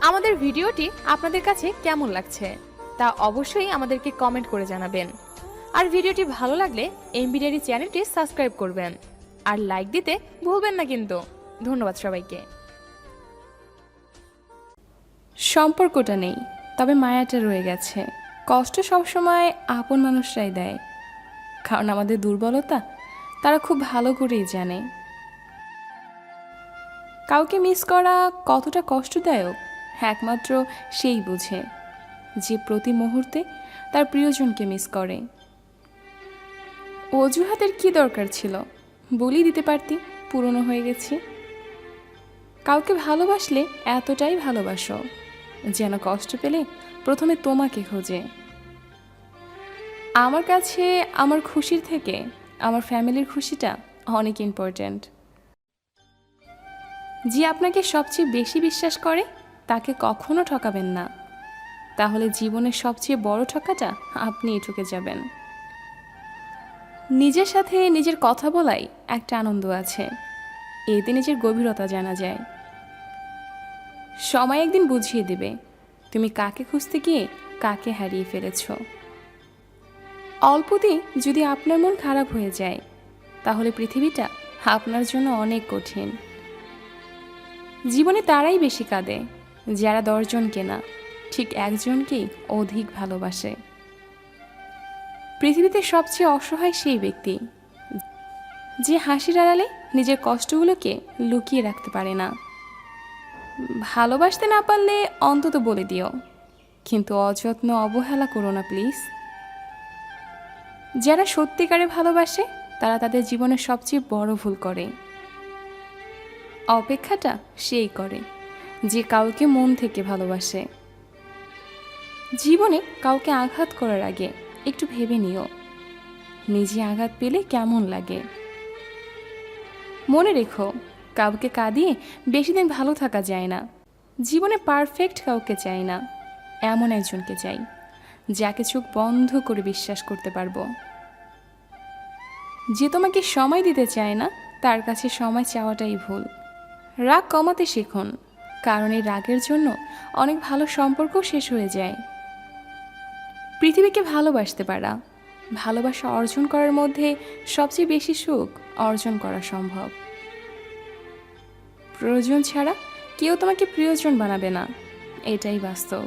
আমাদের ভিডিওটি আপনাদের কাছে কেমন লাগছে তা অবশ্যই আমাদেরকে কমেন্ট করে জানাবেন। আর ভিডিওটি ভালো লাগলে এমবিডিআরি চ্যানেলটি সাবস্ক্রাইব করবেন। আর লাইক দিতে ভুলবেন না কিন্তু। ধন্যবাদ সবাইকে। সম্পর্কটা নেই, তবে মায়াটা রয়ে গেছে। কষ্ট সবসময় আপন মানুষরাই দেয়। কারণ আমাদের দুর্বলতা তারা খুব ভালো করেই জানে। কাউকে মিস করা কতটা কষ্টদায়ক একমাত্র সেই বুঝে যে প্রতি মুহূর্তে তার প্রিয়জনকে মিস করে। অজুহাতের কি দরকার ছিল? বলি দিতে পারতি, পুরনো হয়ে গেছি। কাউকে ভালোবাসলে এতটাই ভালোবাসো, যেন কষ্ট পেলে প্রথমে তোমাকে খোঁজে। আমার কাছে আমার খুশির থেকে, আমার ফ্যামিলির খুশিটা অনেক ইম্পর্ট্যান্ট যে আপনাকে সবচেয়ে বেশি বিশ্বাস করে তাকে কখনো ঠকাবেন না। তাহলে জীবনের সবচেয়ে বড় ঠকাটা আপনিই ঠকে যাবেন। নিজের সাথে নিজের কথা বলাই একটা আনন্দ আছে। এতে নিজের গভীরতা জানা যায়। সময় একদিন বুঝিয়ে দেবে, তুমি কাকে খুঁজতে গিয়ে কাকে হারিয়ে ফেলেছ। অল্পতেই যদি আপনার মন খারাপ হয়ে যায়, তাহলে পৃথিবীটা আপনার জন্য অনেক কঠিন। জীবনে তারাই বেশি কাঁদে। যারা দশজনকে না ঠিক একজনকেই অধিক ভালোবাসে। পৃথিবীতে সবচেয়ে অসহায় সেই ব্যক্তি, যে হাসির আড়ালে নিজের কষ্টগুলোকে লুকিয়ে রাখতে পারে না। ভালোবাসতে না পারলে অন্তত বলে দিও, কিন্তু অযত্ন অবহেলা করো না, প্লিজ। যারা সত্যিকারে ভালোবাসে, তারা তাদের জীবনে সবচেয়ে বড় ভুল করে। অপেক্ষাটা সেই করে। যে কাউকে মন থেকে ভালোবাসে। জীবনে কাউকে আঘাত করার আগে একটু ভেবে নিও, নিজে আঘাত পেলে কেমন লাগে। মনে রেখো, কাউকে কাঁদিয়ে বেশি দিন ভালো থাকা যায় না। জীবনে পারফেক্ট কাউকে চাই না, এমন একজনকে চাই, যাকে চোখ বন্ধ করে বিশ্বাস করতে পারব। যে তোমাকে সময় দিতে চায় না, তার কাছে সময় চাওয়াটাই ভুল। রাগ কমাতে শিখুন কারণ এই রাগের জন্য অনেক ভালো সম্পর্ক শেষ হয়ে যায়। পৃথিবীকে ভালোবাসতে পারা, ভালোবাসা অর্জন করার মধ্যে সবচেয়ে বেশি সুখ অর্জন করা সম্ভব। প্রয়োজন ছাড়া কেউ তোমাকে প্রিয়জন বানাবে না, এটাই বাস্তব।